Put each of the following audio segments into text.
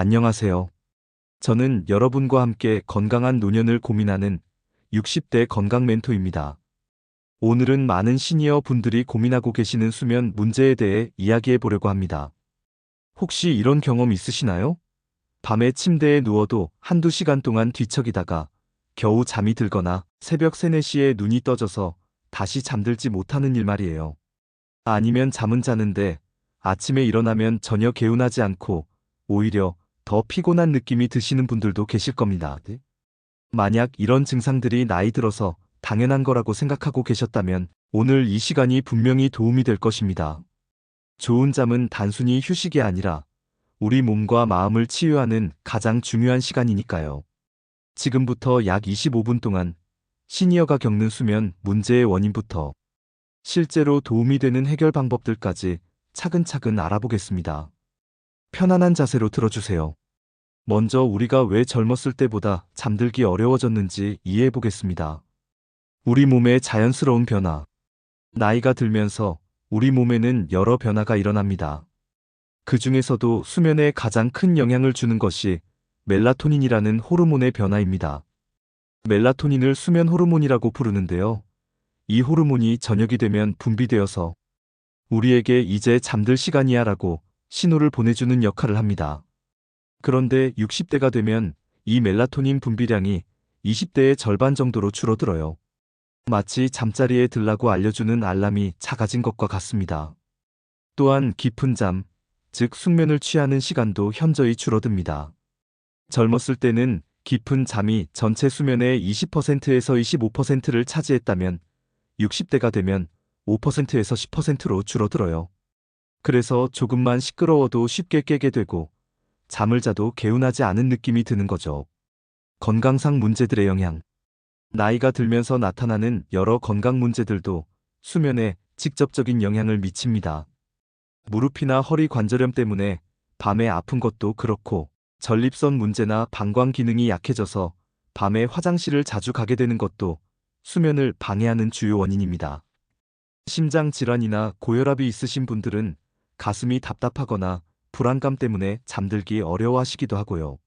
안녕하세요. 저는 여러분과 함께 건강한 노년을 고민하는 60대 건강 멘토입니다. 오늘은 많은 시니어 분들이 고민하고 계시는 수면 문제에 대해 이야기해 보려고 합니다. 혹시 이런 경험 있으시나요? 밤에 침대에 누워도 한두 시간 동안 뒤척이다가 겨우 잠이 들거나 새벽 3, 4시에 눈이 떠져서 다시 잠들지 못하는 일 말이에요. 아니면 잠은 자는데 아침에 일어나면 전혀 개운하지 않고 오히려 더 피곤한 느낌이 드시는 분들도 계실 겁니다. 만약 이런 증상들이 나이 들어서 당연한 거라고 생각하고 계셨다면 오늘 이 시간이 분명히 도움이 될 것입니다. 좋은 잠은 단순히 휴식이 아니라 우리 몸과 마음을 치유하는 가장 중요한 시간이니까요. 지금부터 약 25분 동안 시니어가 겪는 수면 문제의 원인부터 실제로 도움이 되는 해결 방법들까지 차근차근 알아보겠습니다. 편안한 자세로 들어주세요. 먼저 우리가 왜 젊었을 때보다 잠들기 어려워졌는지 이해해 보겠습니다. 우리 몸의 자연스러운 변화. 나이가 들면서 우리 몸에는 여러 변화가 일어납니다. 그 중에서도 수면에 가장 큰 영향을 주는 것이 멜라토닌이라는 호르몬의 변화입니다. 멜라토닌을 수면 호르몬이라고 부르는데요. 이 호르몬이 저녁이 되면 분비되어서 우리에게 이제 잠들 시간이야 라고 신호를 보내주는 역할을 합니다. 그런데 60대가 되면 이 멜라토닌 분비량이 20대의 절반 정도로 줄어들어요. 마치 잠자리에 들라고 알려주는 알람이 작아진 것과 같습니다. 또한 깊은 잠, 즉 숙면을 취하는 시간도 현저히 줄어듭니다. 젊었을 때는 깊은 잠이 전체 수면의 20%에서 25%를 차지했다면 60대가 되면 5%에서 10%로 줄어들어요. 그래서 조금만 시끄러워도 쉽게 깨게 되고 잠을 자도 개운하지 않은 느낌이 드는 거죠. 건강상 문제들의 영향. 나이가 들면서 나타나는 여러 건강 문제들도 수면에 직접적인 영향을 미칩니다. 무릎이나 허리 관절염 때문에 밤에 아픈 것도 그렇고 전립선 문제나 방광 기능이 약해져서 밤에 화장실을 자주 가게 되는 것도 수면을 방해하는 주요 원인입니다. 심장 질환이나 고혈압이 있으신 분들은 가슴이 답답하거나 불안감 때문에 잠들기 어려워하시기도 하고요.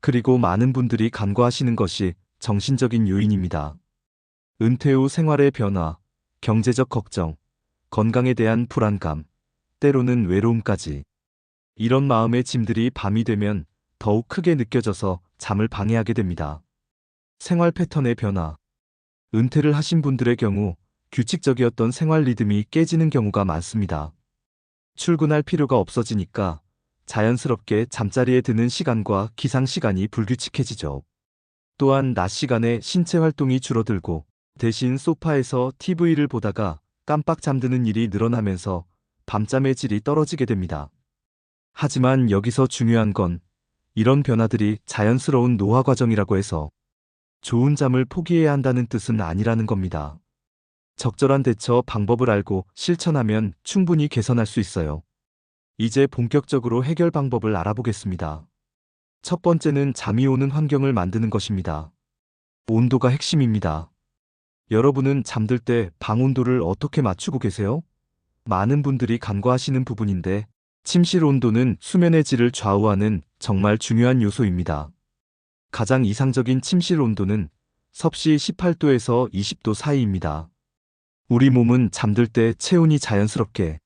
그리고 많은 분들이 간과하시는 것이 정신적인 요인입니다. 은퇴 후 생활의 변화, 경제적 걱정, 건강에 대한 불안감, 때로는 외로움까지. 이런 마음의 짐들이 밤이 되면 더욱 크게 느껴져서 잠을 방해하게 됩니다. 생활 패턴의 변화. 은퇴를 하신 분들의 경우 규칙적이었던 생활 리듬이 깨지는 경우가 많습니다. 출근할 필요가 없어지니까 자연스럽게 잠자리에 드는 시간과 기상 시간이 불규칙해지죠. 또한 낮 시간에 신체 활동이 줄어들고 대신 소파에서 TV를 보다가 깜빡 잠드는 일이 늘어나면서 밤잠의 질이 떨어지게 됩니다. 하지만 여기서 중요한 건 이런 변화들이 자연스러운 노화 과정이라고 해서 좋은 잠을 포기해야 한다는 뜻은 아니라는 겁니다. 적절한 대처 방법을 알고 실천하면 충분히 개선할 수 있어요. 이제 본격적으로 해결 방법을 알아보겠습니다. 첫 번째는 잠이 오는 환경을 만드는 것입니다. 온도가 핵심입니다. 여러분은 잠들 때 방 온도를 어떻게 맞추고 계세요? 많은 분들이 간과하시는 부분인데 침실 온도는 수면의 질을 좌우하는 정말 중요한 요소입니다. 가장 이상적인 침실 온도는 섭씨 18도에서 20도 사이입니다. 우리 몸은 잠들 때 체온이 자연스럽게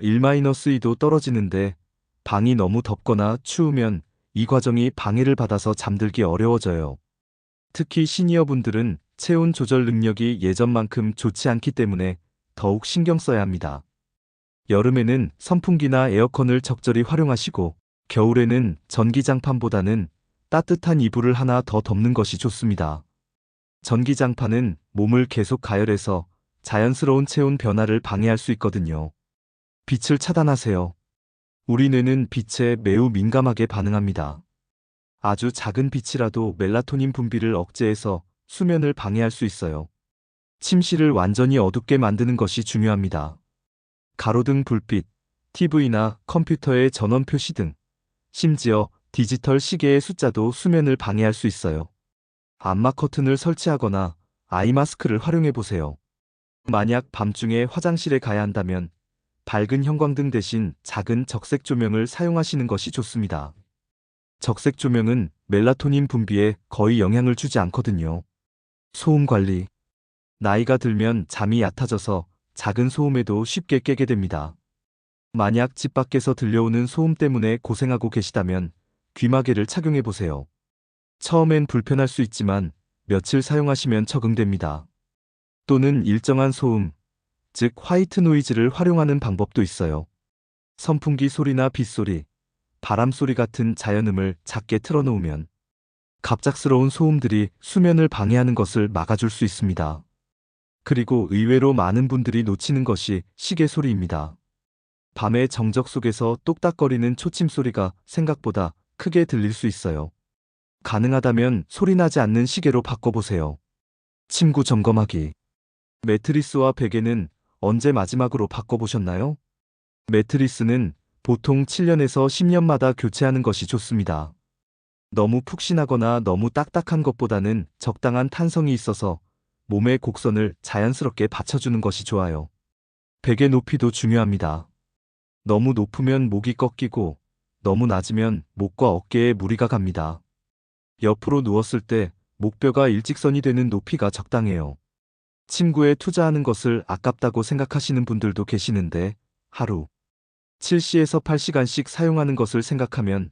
1-2도 떨어지는데 방이 너무 덥거나 추우면 이 과정이 방해를 받아서 잠들기 어려워져요. 특히 시니어분들은 체온 조절 능력이 예전만큼 좋지 않기 때문에 더욱 신경 써야 합니다. 여름에는 선풍기나 에어컨을 적절히 활용하시고 겨울에는 전기장판보다는 따뜻한 이불을 하나 더 덮는 것이 좋습니다. 전기장판은 몸을 계속 가열해서 자연스러운 체온 변화를 방해할 수 있거든요. 빛을 차단하세요. 우리 뇌는 빛에 매우 민감하게 반응합니다. 아주 작은 빛이라도 멜라토닌 분비를 억제해서 수면을 방해할 수 있어요. 침실을 완전히 어둡게 만드는 것이 중요합니다. 가로등 불빛, TV나 컴퓨터의 전원 표시 등, 심지어 디지털 시계의 숫자도 수면을 방해할 수 있어요. 암막 커튼을 설치하거나 아이 마스크를 활용해 보세요. 만약 밤중에 화장실에 가야 한다면 밝은 형광등 대신 작은 적색 조명을 사용하시는 것이 좋습니다. 적색 조명은 멜라토닌 분비에 거의 영향을 주지 않거든요. 소음 관리. 나이가 들면 잠이 얕아져서 작은 소음에도 쉽게 깨게 됩니다. 만약 집 밖에서 들려오는 소음 때문에 고생하고 계시다면 귀마개를 착용해 보세요. 처음엔 불편할 수 있지만 며칠 사용하시면 적응됩니다. 또는 일정한 소음, 즉 화이트 노이즈를 활용하는 방법도 있어요. 선풍기 소리나 빗소리, 바람 소리 같은 자연음을 작게 틀어놓으면 갑작스러운 소음들이 수면을 방해하는 것을 막아줄 수 있습니다. 그리고 의외로 많은 분들이 놓치는 것이 시계 소리입니다. 밤의 정적 속에서 똑딱거리는 초침 소리가 생각보다 크게 들릴 수 있어요. 가능하다면 소리 나지 않는 시계로 바꿔보세요. 침구 점검하기. 매트리스와 베개는 언제 마지막으로 바꿔보셨나요? 매트리스는 보통 7년에서 10년마다 교체하는 것이 좋습니다. 너무 푹신하거나 너무 딱딱한 것보다는 적당한 탄성이 있어서 몸의 곡선을 자연스럽게 받쳐주는 것이 좋아요. 베개 높이도 중요합니다. 너무 높으면 목이 꺾이고 너무 낮으면 목과 어깨에 무리가 갑니다. 옆으로 누웠을 때 목뼈가 일직선이 되는 높이가 적당해요. 침구에 투자하는 것을 아깝다고 생각하시는 분들도 계시는데 하루 7시에서 8시간씩 사용하는 것을 생각하면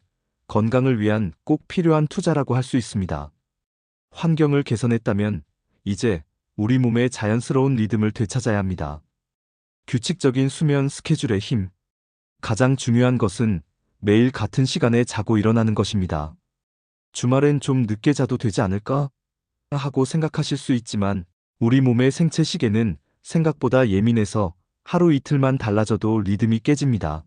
건강을 위한 꼭 필요한 투자라고 할 수 있습니다. 환경을 개선했다면 이제 우리 몸의 자연스러운 리듬을 되찾아야 합니다. 규칙적인 수면 스케줄의 힘. 가장 중요한 것은 매일 같은 시간에 자고 일어나는 것입니다. 주말엔 좀 늦게 자도 되지 않을까? 하고 생각하실 수 있지만 우리 몸의 생체 시계는 생각보다 예민해서 하루 이틀만 달라져도 리듬이 깨집니다.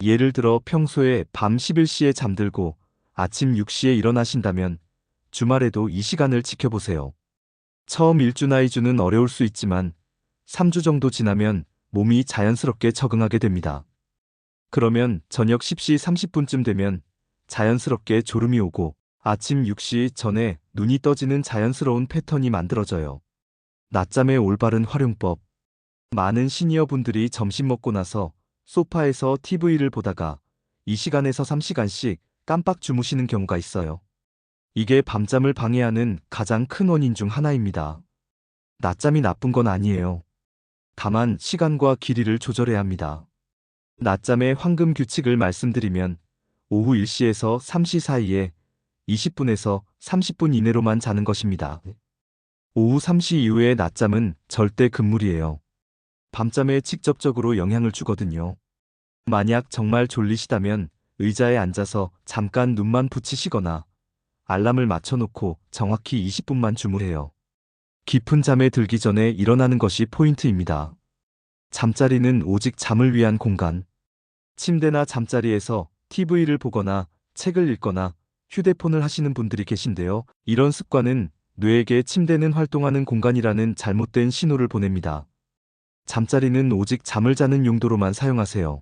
예를 들어 평소에 밤 11시에 잠들고 아침 6시에 일어나신다면 주말에도 이 시간을 지켜보세요. 처음 1주나 2주는 어려울 수 있지만 3주 정도 지나면 몸이 자연스럽게 적응하게 됩니다. 그러면 저녁 10시 30분쯤 되면 자연스럽게 졸음이 오고 아침 6시 전에 눈이 떠지는 자연스러운 패턴이 만들어져요. 낮잠의 올바른 활용법. 많은 시니어 분들이 점심 먹고 나서 소파에서 TV를 보다가 2시간에서 3시간씩 깜빡 주무시는 경우가 있어요. 이게 밤잠을 방해하는 가장 큰 원인 중 하나입니다. 낮잠이 나쁜 건 아니에요. 다만 시간과 길이를 조절해야 합니다. 낮잠의 황금 규칙을 말씀드리면 오후 1시에서 3시 사이에 20분에서 30분 이내로만 자는 것입니다. 오후 3시 이후의 낮잠은 절대 금물이에요. 밤잠에 직접적으로 영향을 주거든요. 만약 정말 졸리시다면 의자에 앉아서 잠깐 눈만 붙이시거나 알람을 맞춰놓고 정확히 20분만 주무세요. 깊은 잠에 들기 전에 일어나는 것이 포인트입니다. 잠자리는 오직 잠을 위한 공간. 침대나 잠자리에서 TV를 보거나 책을 읽거나 휴대폰을 하시는 분들이 계신데요. 이런 습관은 뇌에게 침대는 활동하는 공간이라는 잘못된 신호를 보냅니다. 잠자리는 오직 잠을 자는 용도로만 사용하세요.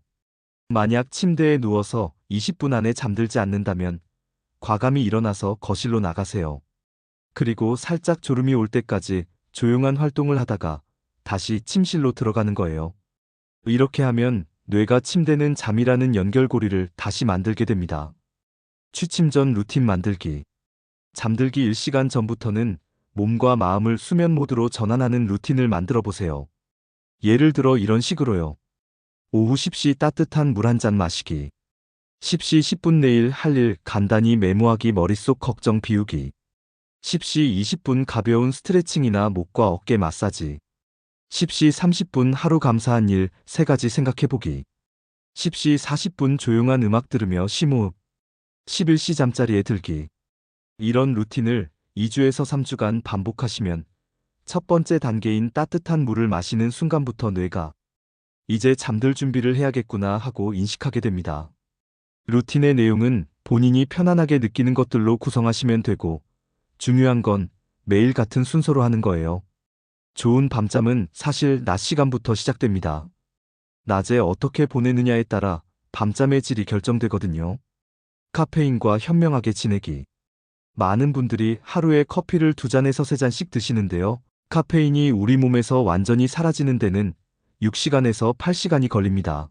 만약 침대에 누워서 20분 안에 잠들지 않는다면 과감히 일어나서 거실로 나가세요. 그리고 살짝 졸음이 올 때까지 조용한 활동을 하다가 다시 침실로 들어가는 거예요. 이렇게 하면 뇌가 침대는 잠이라는 연결고리를 다시 만들게 됩니다. 취침 전 루틴 만들기. 잠들기 1시간 전부터는 몸과 마음을 수면 모드로 전환하는 루틴을 만들어 보세요. 예를 들어 이런 식으로요. 오후 10시 따뜻한 물 한 잔 마시기. 10시 10분 내일 할 일 간단히 메모하기 머릿속 걱정 비우기. 10시 20분 가벼운 스트레칭이나 목과 어깨 마사지. 10시 30분 하루 감사한 일 3가지 생각해보기. 10시 40분 조용한 음악 들으며 심호흡. 11시 잠자리에 들기. 이런 루틴을 2주에서 3주간 반복하시면 첫 번째 단계인 따뜻한 물을 마시는 순간부터 뇌가 이제 잠들 준비를 해야겠구나 하고 인식하게 됩니다. 루틴의 내용은 본인이 편안하게 느끼는 것들로 구성하시면 되고 중요한 건 매일 같은 순서로 하는 거예요. 좋은 밤잠은 사실 낮 시간부터 시작됩니다. 낮에 어떻게 보내느냐에 따라 밤잠의 질이 결정되거든요. 카페인과 현명하게 지내기. 많은 분들이 하루에 커피를 두 잔에서 세 잔씩 드시는데요. 카페인이 우리 몸에서 완전히 사라지는 데는 6시간에서 8시간이 걸립니다.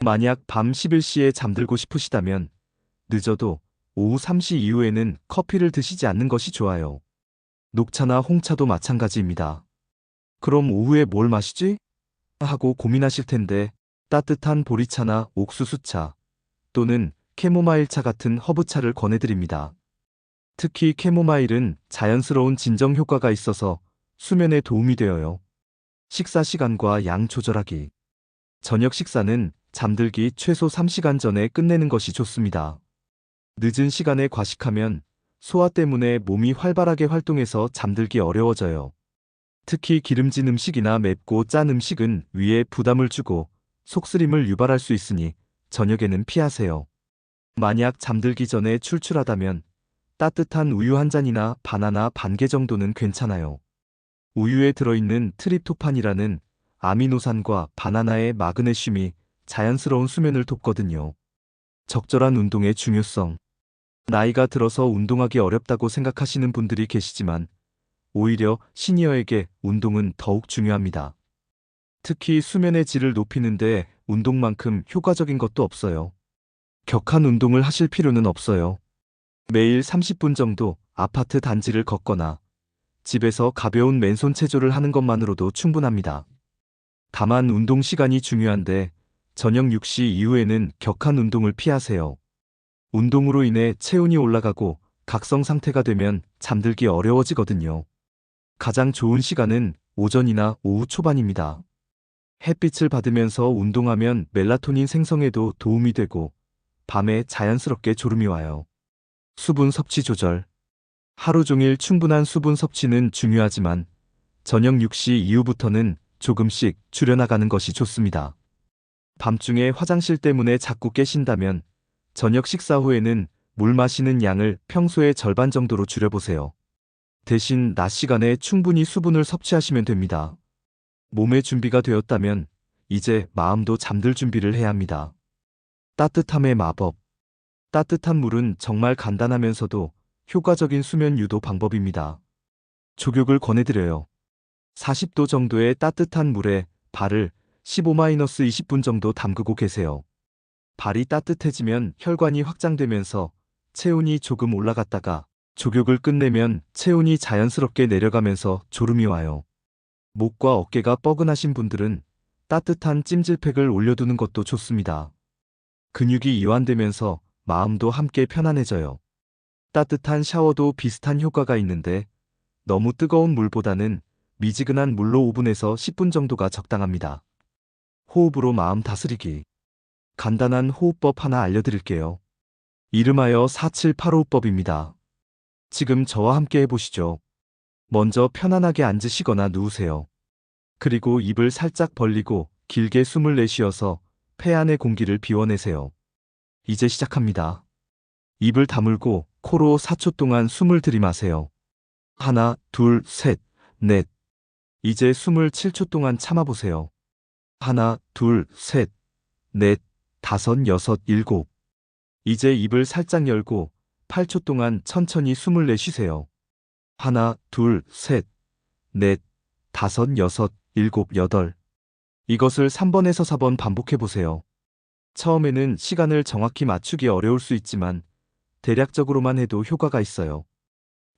만약 밤 11시에 잠들고 싶으시다면 늦어도 오후 3시 이후에는 커피를 드시지 않는 것이 좋아요. 녹차나 홍차도 마찬가지입니다. 그럼 오후에 뭘 마시지? 하고 고민하실 텐데 따뜻한 보리차나 옥수수차 또는 캐모마일차 같은 허브차를 권해드립니다. 특히 캐모마일은 자연스러운 진정 효과가 있어서 수면에 도움이 되어요. 식사 시간과 양 조절하기. 저녁 식사는 잠들기 최소 3시간 전에 끝내는 것이 좋습니다. 늦은 시간에 과식하면 소화 때문에 몸이 활발하게 활동해서 잠들기 어려워져요. 특히 기름진 음식이나 맵고 짠 음식은 위에 부담을 주고 속쓰림을 유발할 수 있으니 저녁에는 피하세요. 만약 잠들기 전에 출출하다면 따뜻한 우유 한 잔이나 바나나 반 개 정도는 괜찮아요. 우유에 들어있는 트립토판이라는 아미노산과 바나나의 마그네슘이 자연스러운 수면을 돕거든요. 적절한 운동의 중요성. 나이가 들어서 운동하기 어렵다고 생각하시는 분들이 계시지만 오히려 시니어에게 운동은 더욱 중요합니다. 특히 수면의 질을 높이는데 운동만큼 효과적인 것도 없어요. 격한 운동을 하실 필요는 없어요. 매일 30분 정도 아파트 단지를 걷거나 집에서 가벼운 맨손 체조를 하는 것만으로도 충분합니다. 다만 운동 시간이 중요한데 저녁 6시 이후에는 격한 운동을 피하세요. 운동으로 인해 체온이 올라가고 각성 상태가 되면 잠들기 어려워지거든요. 가장 좋은 시간은 오전이나 오후 초반입니다. 햇빛을 받으면서 운동하면 멜라토닌 생성에도 도움이 되고 밤에 자연스럽게 졸음이 와요. 수분 섭취 조절. 하루 종일 충분한 수분 섭취는 중요하지만 저녁 6시 이후부터는 조금씩 줄여나가는 것이 좋습니다. 밤중에 화장실 때문에 자꾸 깨신다면 저녁 식사 후에는 물 마시는 양을 평소의 절반 정도로 줄여보세요. 대신 낮 시간에 충분히 수분을 섭취하시면 됩니다. 몸의 준비가 되었다면 이제 마음도 잠들 준비를 해야 합니다. 따뜻함의 마법. 따뜻한 물은 정말 간단하면서도 효과적인 수면 유도 방법입니다. 조격을 권해드려요. 40도 정도의 따뜻한 물에 발을 15-20분 정도 담그고 계세요. 발이 따뜻해지면 혈관이 확장되면서 체온이 조금 올라갔다가 조격을 끝내면 체온이 자연스럽게 내려가면서 졸음이 와요. 목과 어깨가 뻐근하신 분들은 따뜻한 찜질팩을 올려두는 것도 좋습니다. 근육이 이완되면서 마음도 함께 편안해져요. 따뜻한 샤워도 비슷한 효과가 있는데 너무 뜨거운 물보다는 미지근한 물로 5분에서 10분 정도가 적당합니다. 호흡으로 마음 다스리기. 간단한 호흡법 하나 알려드릴게요. 이름하여 4785법입니다. 지금 저와 함께 해보시죠. 먼저 편안하게 앉으시거나 누우세요. 그리고 입을 살짝 벌리고 길게 숨을 내쉬어서 폐 안의 공기를 비워내세요. 이제 시작합니다. 입을 다물고 코로 4초 동안 숨을 들이마세요. 하나, 둘, 셋, 넷. 이제 숨을 7초 동안 참아보세요. 하나, 둘, 셋, 넷, 다섯, 여섯, 일곱. 이제 입을 살짝 열고 8초 동안 천천히 숨을 내쉬세요. 하나, 둘, 셋, 넷, 다섯, 여섯, 일곱, 여덟. 이것을 3번에서 4번 반복해 보세요. 처음에는 시간을 정확히 맞추기 어려울 수 있지만 대략적으로만 해도 효과가 있어요.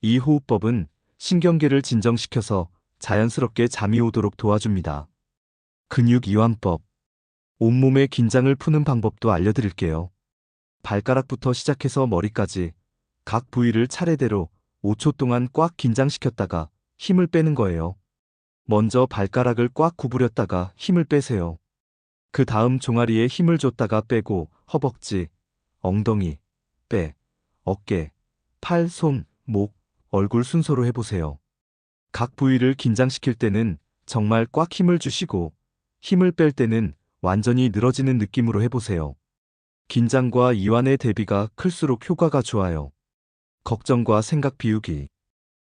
이 호흡법은 신경계를 진정시켜서 자연스럽게 잠이 오도록 도와줍니다. 근육 이완법. 온몸의 긴장을 푸는 방법도 알려드릴게요. 발가락부터 시작해서 머리까지 각 부위를 차례대로 5초 동안 꽉 긴장시켰다가 힘을 빼는 거예요. 먼저 발가락을 꽉 구부렸다가 힘을 빼세요. 그 다음 종아리에 힘을 줬다가 빼고 허벅지, 엉덩이, 배, 어깨, 팔, 손, 목, 얼굴 순서로 해보세요. 각 부위를 긴장시킬 때는 정말 꽉 힘을 주시고 힘을 뺄 때는 완전히 늘어지는 느낌으로 해보세요. 긴장과 이완의 대비가 클수록 효과가 좋아요. 걱정과 생각 비우기.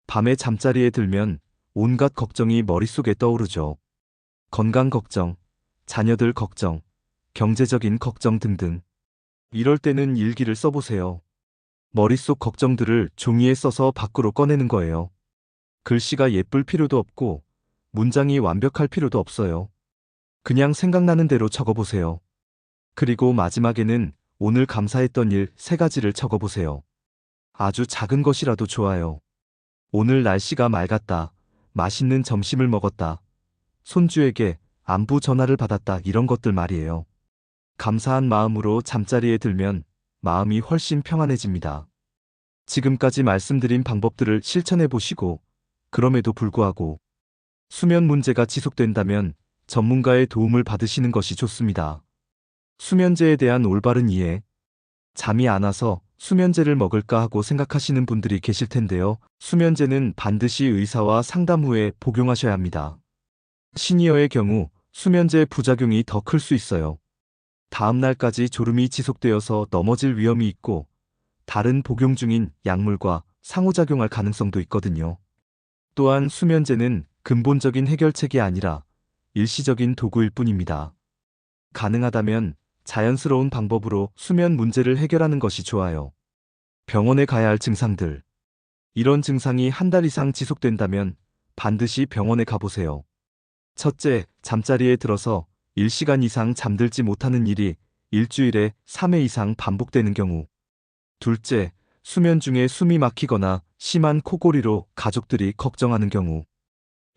밤에 잠자리에 들면 온갖 걱정이 머릿속에 떠오르죠. 건강 걱정, 자녀들 걱정, 경제적인 걱정 등등. 이럴 때는 일기를 써보세요. 머릿속 걱정들을 종이에 써서 밖으로 꺼내는 거예요. 글씨가 예쁠 필요도 없고 문장이 완벽할 필요도 없어요. 그냥 생각나는 대로 적어보세요. 그리고 마지막에는 오늘 감사했던 일 세 가지를 적어보세요. 아주 작은 것이라도 좋아요. 오늘 날씨가 맑았다. 맛있는 점심을 먹었다. 손주에게 안부 전화를 받았다. 이런 것들 말이에요. 감사한 마음으로 잠자리에 들면 마음이 훨씬 평안해집니다. 지금까지 말씀드린 방법들을 실천해 보시고, 그럼에도 불구하고 수면 문제가 지속된다면 전문가의 도움을 받으시는 것이 좋습니다. 수면제에 대한 올바른 이해. 잠이 안 와서 수면제를 먹을까 하고 생각하시는 분들이 계실 텐데요. 수면제는 반드시 의사와 상담 후에 복용하셔야 합니다. 시니어의 경우 수면제 부작용이 더 클 수 있어요. 다음 날까지 졸음이 지속되어서 넘어질 위험이 있고 다른 복용 중인 약물과 상호작용할 가능성도 있거든요. 또한 수면제는 근본적인 해결책이 아니라 일시적인 도구일 뿐입니다. 가능하다면 자연스러운 방법으로 수면 문제를 해결하는 것이 좋아요. 병원에 가야 할 증상들. 이런 증상이 한 달 이상 지속된다면 반드시 병원에 가보세요. 첫째, 잠자리에 들어서 1시간 이상 잠들지 못하는 일이 일주일에 3회 이상 반복되는 경우. 둘째, 수면 중에 숨이 막히거나 심한 코골이로 가족들이 걱정하는 경우.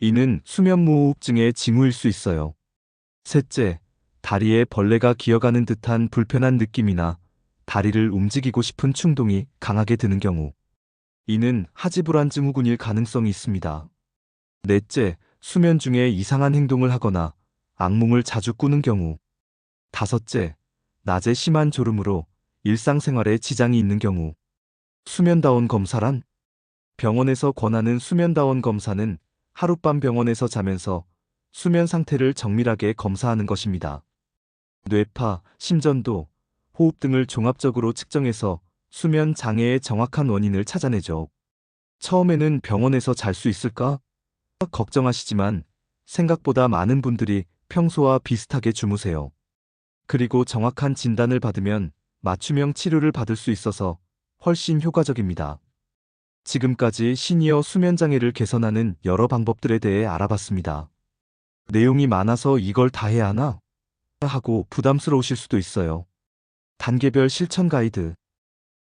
이는 수면무호흡증의 징후일 수 있어요. 셋째, 다리에 벌레가 기어가는 듯한 불편한 느낌이나 다리를 움직이고 싶은 충동이 강하게 드는 경우. 이는 하지불안 증후군일 가능성이 있습니다. 넷째, 수면 중에 이상한 행동을 하거나 악몽을 자주 꾸는 경우. 다섯째, 낮에 심한 졸음으로 일상생활에 지장이 있는 경우. 수면다원 검사란? 병원에서 권하는 수면다원 검사는 하룻밤 병원에서 자면서 수면 상태를 정밀하게 검사하는 것입니다. 뇌파, 심전도, 호흡 등을 종합적으로 측정해서 수면 장애의 정확한 원인을 찾아내죠. 처음에는 병원에서 잘 수 있을까? 걱정하시지만 생각보다 많은 분들이 평소와 비슷하게 주무세요. 그리고 정확한 진단을 받으면 맞춤형 치료를 받을 수 있어서 훨씬 효과적입니다. 지금까지 시니어 수면 장애를 개선하는 여러 방법들에 대해 알아봤습니다. 내용이 많아서 이걸 다 해야 하나? 하고 부담스러우실 수도 있어요. 단계별 실천 가이드.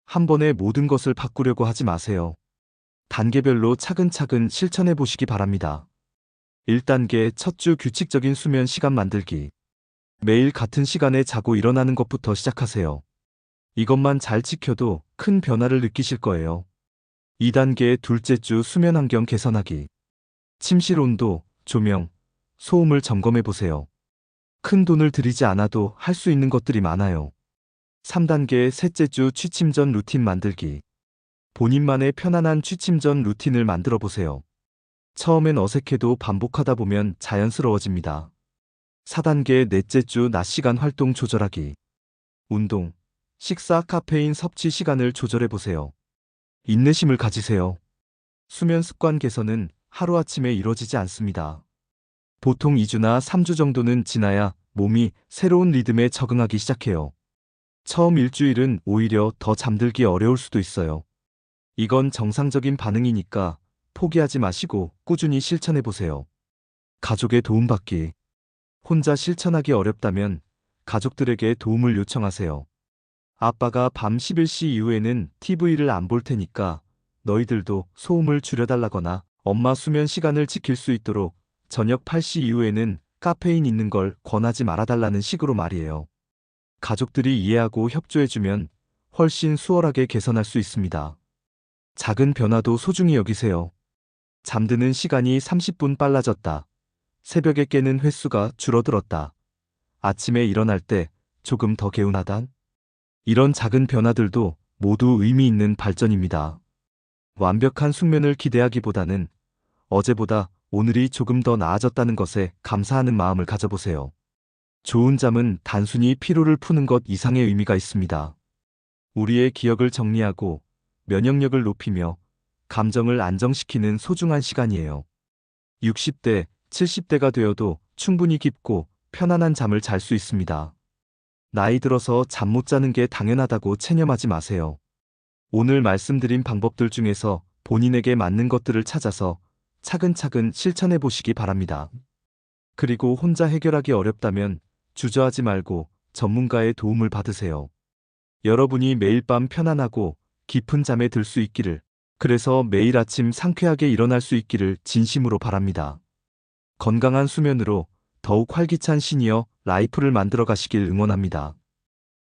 한 번에 모든 것을 바꾸려고 하지 마세요. 단계별로 차근차근 실천해 보시기 바랍니다. 1단계 첫 주 규칙적인 수면 시간 만들기. 매일 같은 시간에 자고 일어나는 것부터 시작하세요. 이것만 잘 지켜도 큰 변화를 느끼실 거예요. 2단계 둘째 주 수면 환경 개선하기. 침실 온도, 조명, 소음을 점검해 보세요. 큰 돈을 들이지 않아도 할 수 있는 것들이 많아요. 3단계 셋째 주 취침 전 루틴 만들기. 본인만의 편안한 취침 전 루틴을 만들어 보세요. 처음엔 어색해도 반복하다 보면 자연스러워집니다. 4단계 넷째 주 낮 시간 활동 조절하기. 운동, 식사, 카페인 섭취 시간을 조절해 보세요. 인내심을 가지세요. 수면 습관 개선은 하루아침에 이루어지지 않습니다. 보통 2주나 3주 정도는 지나야 몸이 새로운 리듬에 적응하기 시작해요. 처음 일주일은 오히려 더 잠들기 어려울 수도 있어요. 이건 정상적인 반응이니까 포기하지 마시고 꾸준히 실천해 보세요. 가족의 도움받기. 혼자 실천하기 어렵다면 가족들에게 도움을 요청하세요. 아빠가 밤 11시 이후에는 TV를 안 볼 테니까 너희들도 소음을 줄여달라거나 엄마 수면 시간을 지킬 수 있도록 저녁 8시 이후에는 카페인 있는 걸 권하지 말아달라는 식으로 말이에요. 가족들이 이해하고 협조해주면 훨씬 수월하게 개선할 수 있습니다. 작은 변화도 소중히 여기세요. 잠드는 시간이 30분 빨라졌다. 새벽에 깨는 횟수가 줄어들었다. 아침에 일어날 때 조금 더 개운하단? 이런 작은 변화들도 모두 의미 있는 발전입니다. 완벽한 숙면을 기대하기보다는 어제보다 오늘이 조금 더 나아졌다는 것에 감사하는 마음을 가져보세요. 좋은 잠은 단순히 피로를 푸는 것 이상의 의미가 있습니다. 우리의 기억을 정리하고 면역력을 높이며 감정을 안정시키는 소중한 시간이에요. 60대, 70대가 되어도 충분히 깊고 편안한 잠을 잘 수 있습니다. 나이 들어서 잠 못 자는 게 당연하다고 체념하지 마세요. 오늘 말씀드린 방법들 중에서 본인에게 맞는 것들을 찾아서 차근차근 실천해 보시기 바랍니다. 그리고 혼자 해결하기 어렵다면 주저하지 말고 전문가의 도움을 받으세요. 여러분이 매일 밤 편안하고 깊은 잠에 들 수 있기를, 그래서 매일 아침 상쾌하게 일어날 수 있기를 진심으로 바랍니다. 건강한 수면으로 더욱 활기찬 시니어 라이프를 만들어 가시길 응원합니다.